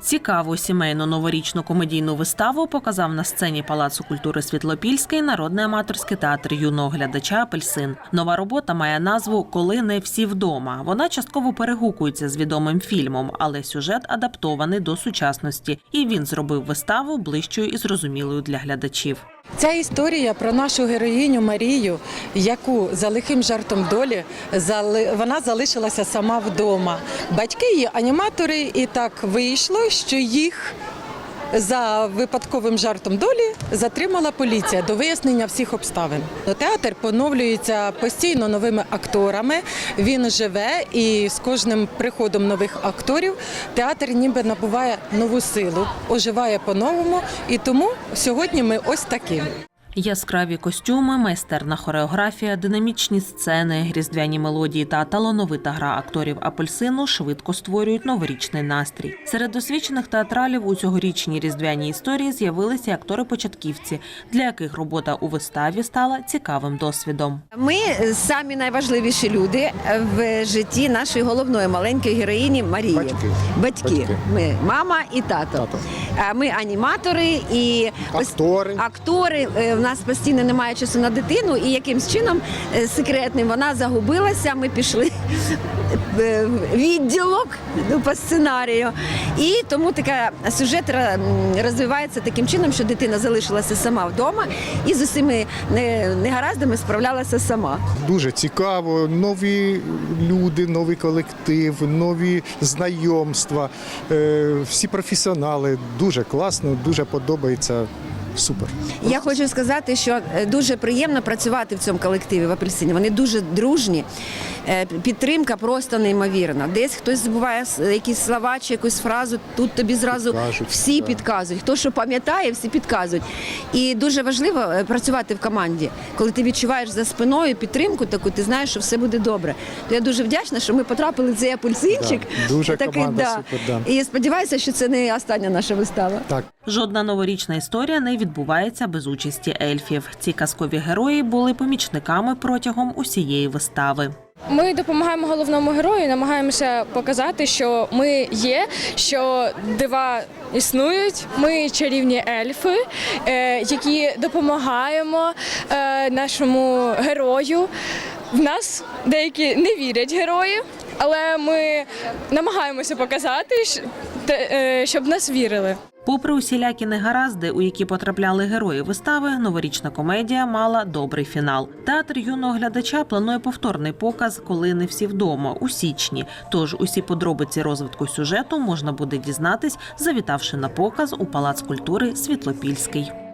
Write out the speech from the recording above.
Цікаву сімейну новорічну комедійну виставу показав на сцені Палацу культури Світлопільський народний аматорський театр юного глядача Апельсин. Нова робота має назву Коли не всі вдома. Вона частково перегукується з відомим фільмом, але сюжет адаптований до сучасності, і він зробив виставу ближчою і зрозумілою для глядачів. Ця історія про нашу героїню Марію, яку за лихим жартом долі вона залишилася сама вдома. Батьки її аніматори, і так вийшло, що їх за випадковим жартом долі затримала поліція до вияснення всіх обставин. Театр поновлюється постійно новими акторами. Він живе, і з кожним приходом нових акторів театр ніби набуває нову силу, оживає по-новому. І тому сьогодні ми ось такі. Яскраві костюми, майстерна хореографія, динамічні сцени, різдвяні мелодії та талановита гра акторів апельсину швидко створюють новорічний настрій. Серед досвідчених театралів у цьогорічній різдвяній історії з'явилися актори-початківці, для яких робота у виставі стала цікавим досвідом. Ми самі найважливіші люди в житті нашої головної маленької героїні Марії. Батьки. Батьки. Батьки. Ми мама і тато. Тато. Ми аніматори і Актори. актори. Нас постійно немає часу на дитину, і якимсь чином е, секретним вона загубилася. Ми пішли е, відділок ну, по сценарію. І тому така сюжет розвивається таким чином, що дитина залишилася сама вдома і з усіми не- негараздами справлялася сама. Дуже цікаво. Нові люди, новий колектив, нові знайомства. Е, Всі професіонали. Дуже класно, дуже подобається. Супер. Я хочу сказати, що е, дуже приємно працювати в цьому колективі в апельсині. Вони дуже дружні. Е, Підтримка просто неймовірна. Десь хтось забуває якісь слова чи якусь фразу. Тут тобі зразу Підкажуть, всі так. підказують. Хто що пам'ятає, всі підказують. І дуже важливо е, працювати в команді, коли ти відчуваєш за спиною підтримку, таку ти знаєш, що все буде добре. То я дуже вдячна, що ми потрапили в цей апельсинчик. Да, дуже Такий, команда супер, да. І сподіваюся, що це не остання наша вистава. Так. Жодна новорічна історія не відбувається без участі ельфів. Ці казкові герої були помічниками протягом усієї вистави. Ми допомагаємо головному герою, намагаємося показати, що ми є, що дива існують. Ми чарівні ельфи, е, які допомагаємо е, нашому герою. В нас деякі не вірять герої, але ми намагаємося показати, е, щоб нас вірили. Попри усілякі негаразди, у які потрапляли герої вистави, новорічна комедія мала добрий фінал. Театр юного глядача планує повторний показ, коли не всі вдома у січні. Тож усі подробиці розвитку сюжету можна буде дізнатись, завітавши на показ у Палац культури Світлопільський.